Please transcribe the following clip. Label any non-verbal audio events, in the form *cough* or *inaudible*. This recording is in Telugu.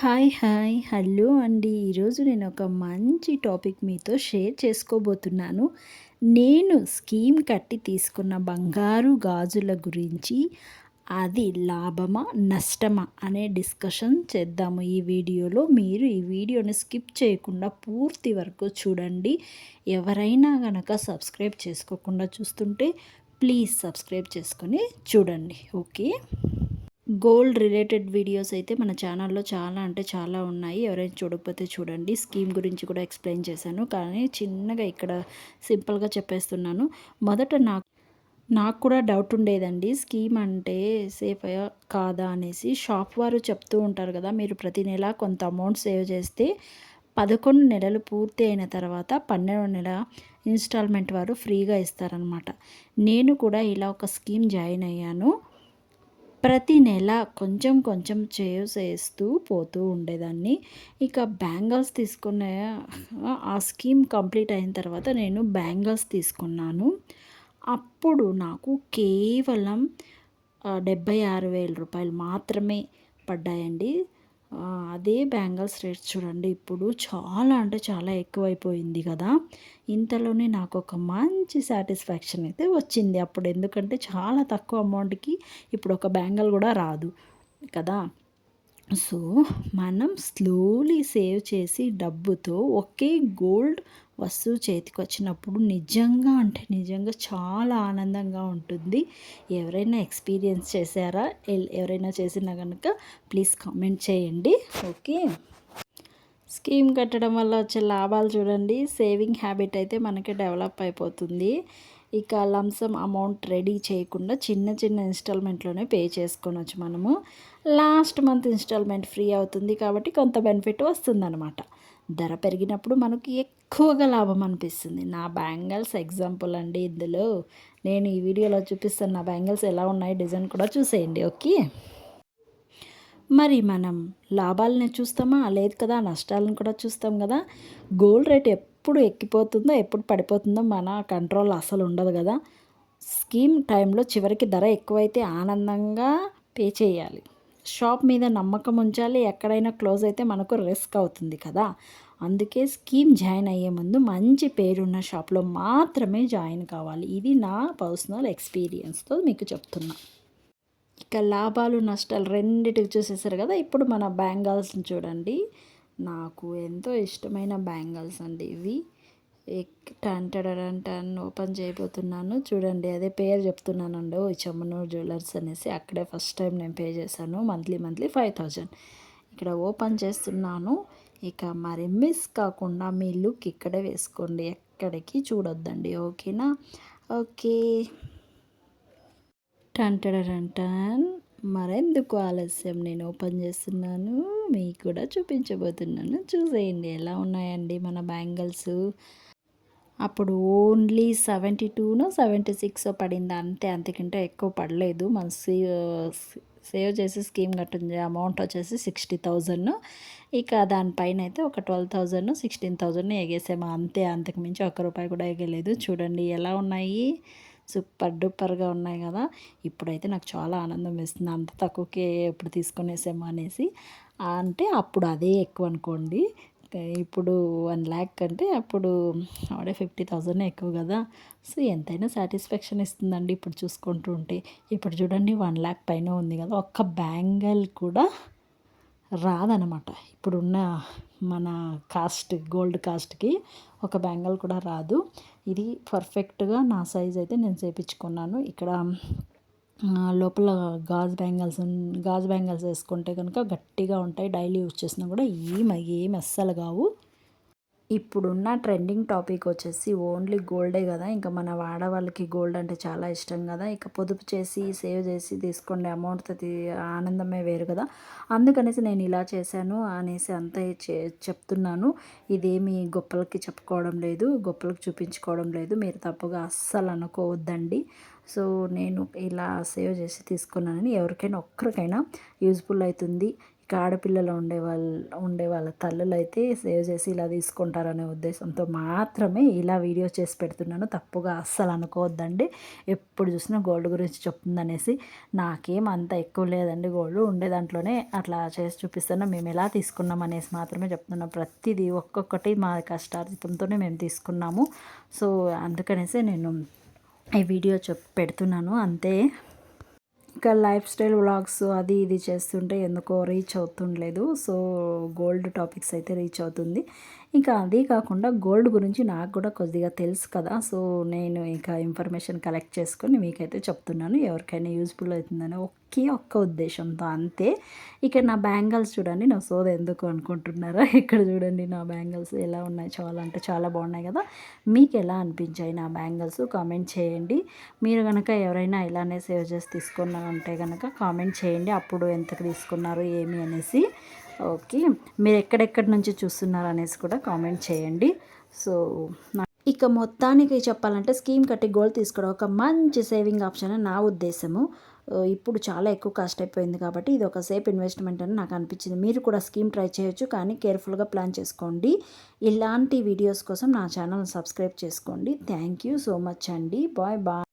Hi hi. హలో అండి. ఈరోజు నేను ఒక మంచి టాపిక్ మీతో షేర్ చేసుకోబోతున్నాను. నేను స్కీమ్ కట్టి తీసుకున్న బంగారు గాజుల గురించి అది లాభమా నష్టమా అనే డిస్కషన్ చేద్దాము ఈ వీడియోలో. మీరు ఈ వీడియోని స్కిప్ చేయకుండా పూర్తి వరకు చూడండి. ఎవరైనా కనుక సబ్స్క్రైబ్ చేసుకోకుండా చూస్తుంటే ప్లీజ్ సబ్స్క్రైబ్ చేసుకొని చూడండి. ఓకే? గోల్డ్ రిలేటెడ్ వీడియోస్ అయితే మన ఛానల్లో చాలా అంటే చాలా ఉన్నాయి. ఎవరైనా చూడకపోతే చూడండి. స్కీమ్ గురించి కూడా ఎక్స్ప్లెయిన్ చేశాను. కానీ చిన్నగా ఇక్కడ సింపుల్గా చెప్పేస్తున్నాను. మొదట నాకు నాకు కూడా డౌట్ ఉండేదండి. స్కీమ్ అంటే సేఫ్ కాదా అనేసి. షాప్ వారు చెప్తూ ఉంటారు కదా మీరు ప్రతి నెల కొంత అమౌంట్ సేవ్ చేస్తే పదకొండు నెలలు పూర్తి అయిన తర్వాత పన్నెండు నెల ఇన్స్టాల్మెంట్ వారు ఫ్రీగా ఇస్తారనమాట నేను కూడా ఇలా ఒక స్కీమ్ జాయిన్ అయ్యాను. ప్రతి నెల కొంచెం కొంచెం చేస్తూ పోతూ ఉండేదాన్ని. ఇక బ్యాంగిల్స్ తీసుకున్న ఆ స్కీమ్ కంప్లీట్ అయిన తర్వాత నేను బ్యాంగిల్స్ తీసుకున్నాను. అప్పుడు నాకు కేవలం డెబ్బై ఆరు వేల రూపాయలు మాత్రమే పడ్డాయండి. అదే బ్యాంగిల్స్ రేట్స్ చూడండి. ఇప్పుడు చాలా అంటే చాలా ఎక్కువైపోయింది కదా. ఇంతలోనే నాకు ఒక మంచి సాటిస్ఫాక్షన్ అయితే వచ్చింది. అప్పుడు ఎందుకంటే చాలా తక్కువ అమౌంట్కి ఇప్పుడు ఒక బ్యాంగిల్ కూడా రాదు కదా. సో మనం స్లోలీ సేవ్ చేసి డబ్బుతో ఒకే గోల్డ్ వస్తువు చేతికి వచ్చినప్పుడు నిజంగా అంటే నిజంగా చాలా ఆనందంగా ఉంటుంది. ఎవరైనా ఎక్స్పీరియన్స్ చేశారా? ఎవరైనా చేసినా కనుక ప్లీజ్ కామెంట్ చేయండి. ఓకే? స్కీమ్ కట్టడం వల్ల వచ్చే లాభాలు చూడండి. సేవింగ్ హ్యాబిట్ అయితే మనకి డెవలప్ అయిపోతుంది. ఇక లంసమ్ అమౌంట్ రెడీ చేయకుండా చిన్న చిన్న ఇన్స్టాల్మెంట్లోనే పే చేసుకోవచ్చు మనము. లాస్ట్ మంత్ ఇన్స్టాల్మెంట్ ఫ్రీ అవుతుంది కాబట్టి కొంత బెనిఫిట్ వస్తుందన్నమాట. ధర పెరిగినప్పుడు మనకి ఎక్కువగా లాభం అనిపిస్తుంది. నా బ్యాంగిల్స్ ఎగ్జాంపుల్ అండి ఇందులో. నేను ఈ వీడియోలో చూపిస్తాను నా బ్యాంగిల్స్ ఎలా ఉన్నాయి డిజైన్ కూడా చూసేయండి ఓకే? మరి మనం లాభాలని చూస్తామా? లేదు కదా నష్టాలను కూడా చూస్తాం కదా. గోల్డ్ రేట్ ఎప్పుడు ఎక్కిపోతుందో ఎప్పుడు పడిపోతుందో మన కంట్రోల్ అసలు ఉండదు కదా. స్కీమ్ టైంలో చివరికి ధర ఎక్కువైతే ఆనందంగా పే చేయాలి. షాప్ మీద నమ్మకం ఉంచాలి ఎక్కడైనా క్లోజ్ అయితే మనకు రిస్క్ అవుతుంది కదా. అందుకే స్కీమ్ జాయిన్ అయ్యే ముందు మంచి పేరున్న షాప్లో మాత్రమే జాయిన్ కావాలి. ఇది నా పర్సనల్ ఎక్స్పీరియన్స్తో మీకు చెప్తున్నా. ఇక లాభాలు నష్టాలు రెండిటికి చూసేసారు కదా. ఇప్పుడు మన బ్యాంగిల్స్ని చూడండి. నాకు ఎంతో ఇష్టమైన బ్యాంగిల్స్ అండి ఇవి. టన్ టడన్ టన్ ఓపెన్ చేయబోతున్నాను. చూడండి అదే పేరు చెప్తున్నానండి. ఓ చెమ్మనూరు జ్యువెలర్స్ అనేసి అక్కడే ఫస్ట్ టైం నేను పే చేశాను. Monthly monthly five thousand. ఇక్కడ ఓపెన్ చేస్తున్నాను. ఇక మరి మిస్ కాకుండా మీ లుక్ ఇక్కడే వేసుకోండి. ఎక్కడికి చూడొద్దండి. ఓకేనా? ఓకే. టన్ టడన్ టన్. మరెందుకు ఆలస్యం? నేను ఓపెన్ చేస్తున్నాను. మీకు కూడా చూపించబోతున్నాను. చూసేయండి ఎలా ఉన్నాయండి మన బ్యాంగిల్స్? అప్పుడు ఓన్లీ సెవెంటీ టూనో సెవెంటీ సిక్స్ పడింది? అంతే అంతకంటే ఎక్కువ పడలేదు. మన సేవ్ చేసి స్కీమ్ కట్టింది. అమౌంట్ వచ్చేసి సిక్స్టీ థౌజండ్. ఇక దానిపైన అయితే ఒక ట్వెల్వ్ థౌజండ్ సిక్స్టీన్ థౌజండ్ ఎగేసాము. అంతే అంతకు మించి ఒక్క రూపాయి కూడా ఎగలేదు. చూడండి ఎలా ఉన్నాయి? సూపర్ డూపర్గా ఉన్నాయి కదా. ఇప్పుడైతే నాకు చాలా ఆనందం వేస్తుంది. అంత తక్కువకే ఎప్పుడు తీసుకునేసాము అనేసి. అంటే అప్పుడు అదే ఎక్కువ అనుకోండి. ఇప్పుడు వన్ ల్యాక్ అంటే అప్పుడు ఆడే ఫిఫ్టీ థౌజండ్ ఎక్కువ కదా. సో ఎంతైనా సాటిస్ఫాక్షన్ ఇస్తుందండి ఇప్పుడు చూసుకుంటూ ఉంటే. ఇప్పుడు చూడండి వన్ ల్యాక్ పైన ఉంది కదా. ఒక్క బ్యాంగిల్ కూడా రాదనమాట. ఇప్పుడున్న మన కాస్ట్ గోల్డ్ కాస్ట్కి ఒక బ్యాంగిల్ కూడా రాదు. ఇది పర్ఫెక్ట్గా నా సైజ్ అయితే నేను చేయించుకున్నాను ఇక్కడ లోపల గాజు బ్యాంగిల్స్ గాజు బ్యాంగిల్స్ వేసుకుంటే కనుక గట్టిగా ఉంటాయి. డైలీ యూజ్ చేసినా కూడా ఏమి ఏమి అస్సలు కావు. ఇప్పుడున్న ట్రెండింగ్ టాపిక్ వచ్చేసి ఓన్లీ గోల్డే కదా. ఇంకా మన వాడవాళ్ళకి గోల్డ్ అంటే చాలా ఇష్టం కదా. ఇక పొదుపు చేసి సేవ్ చేసి తీసుకోండి. అమౌంట్ ఆనందమే వేరు కదా. అందుకనేసి నేను ఇలా చేశాను అనేసి అంతా చెప్తున్నాను. ఇదేమి గొప్పలకి చెప్పుకోవడం లేదు గొప్పలకి చూపించుకోవడం లేదు. మీరు తప్పుగా అస్సలు అనుకోవద్దండి. సో నేను ఇలా సేవ్ చేసి తీసుకున్నానని ఎవరికైనా ఒక్కరికైనా యూజ్ఫుల్ అవుతుంది. ఇక ఆడపిల్లలు ఉండే వాళ్ళు ఉండే వాళ్ళ తల్లులు అయితే సేవ్ చేసి ఇలా తీసుకుంటారనే ఉద్దేశంతో మాత్రమే ఇలా వీడియోస్ చేసి పెడుతున్నాను. తప్పుగా అస్సలు అనుకోవద్దండి. ఎప్పుడు చూసినా గోల్డ్ గురించి చెప్తుందనేసి నాకేం అంత ఎక్కువ లేదండి. గోల్డ్ ఉండే దాంట్లోనే అట్లా చేసి చూపిస్తాను. మేము ఎలా తీసుకున్నాం అనేసి మాత్రమే చెప్తున్నాం ప్రతిదీ ఒక్కొక్కటి మా కష్టార్జితంతోనే మేము తీసుకున్నాము. సో అందుకనేసి నేను ఈ వీడియో చెప్ పెడుతున్నాను. అంతే. ఇంకా లైఫ్ స్టైల్ వ్లాగ్స్ అది ఇది చేస్తుంటే ఎందుకో రీచ్ అవుతుండలేదు. సో గోల్డ్ టాపిక్స్ అయితే రీచ్ అవుతుంది. ఇంకా అదే కాకుండా గోల్డ్ గురించి నాకు కూడా కొద్దిగా తెలుసు కదా. సో నేను ఇంకా ఇన్ఫర్మేషన్ కలెక్ట్ చేసుకొని మీకైతే చెప్తున్నాను ఎవరికైనా యూస్ఫుల్ అవుతుందని ఒకే ఒక్క ఉద్దేశంతో అంతే. ఇక్కడ నా బ్యాంగిల్స్ చూడండి నా సోద ఎందుకు అనుకుంటున్నారా *laughs* ఇక్కడ చూడండి నా బ్యాంగిల్స్ ఎలా ఉన్నాయి చాలా అంటే చాలా బాగున్నాయి కదా. మీకు ఎలా అనిపించాయి నా బ్యాంగిల్స్? కామెంట్ చేయండి. మీరు కనుక ఎవరైనా ఇలానే సేవ్ చేసి తీసుకున్నారంటే కనుక కామెంట్ చేయండి అప్పుడు ఎంతకు తీసుకున్నారు ఏమి అనేసి. ఓకే. మీరు ఎక్కడెక్కడి నుంచి చూస్తున్నారు అనేసి కూడా కామెంట్ చేయండి. సో ఇక మొత్తానికి చెప్పాలంటే స్కీమ్ కట్టి గోల్డ్ తీసుకోవడం ఒక మంచి సేవింగ్ ఆప్షన్ అని నా ఉద్దేశము. ఇప్పుడు చాలా ఎక్కువ కాస్ట్ అయిపోయింది కాబట్టి ఇది ఒక సేఫ్ ఇన్వెస్ట్మెంట్ అని నాకు అనిపించింది. మీరు కూడా స్కీమ్ ట్రై చేయొచ్చు కానీ కేర్ఫుల్గా ప్లాన్ చేసుకోండి. ఇలాంటి వీడియోస్ కోసం నా ఛానల్ సబ్స్క్రైబ్ చేసుకోండి. థ్యాంక్ యూ సో మచ్ అండి. Bye bye.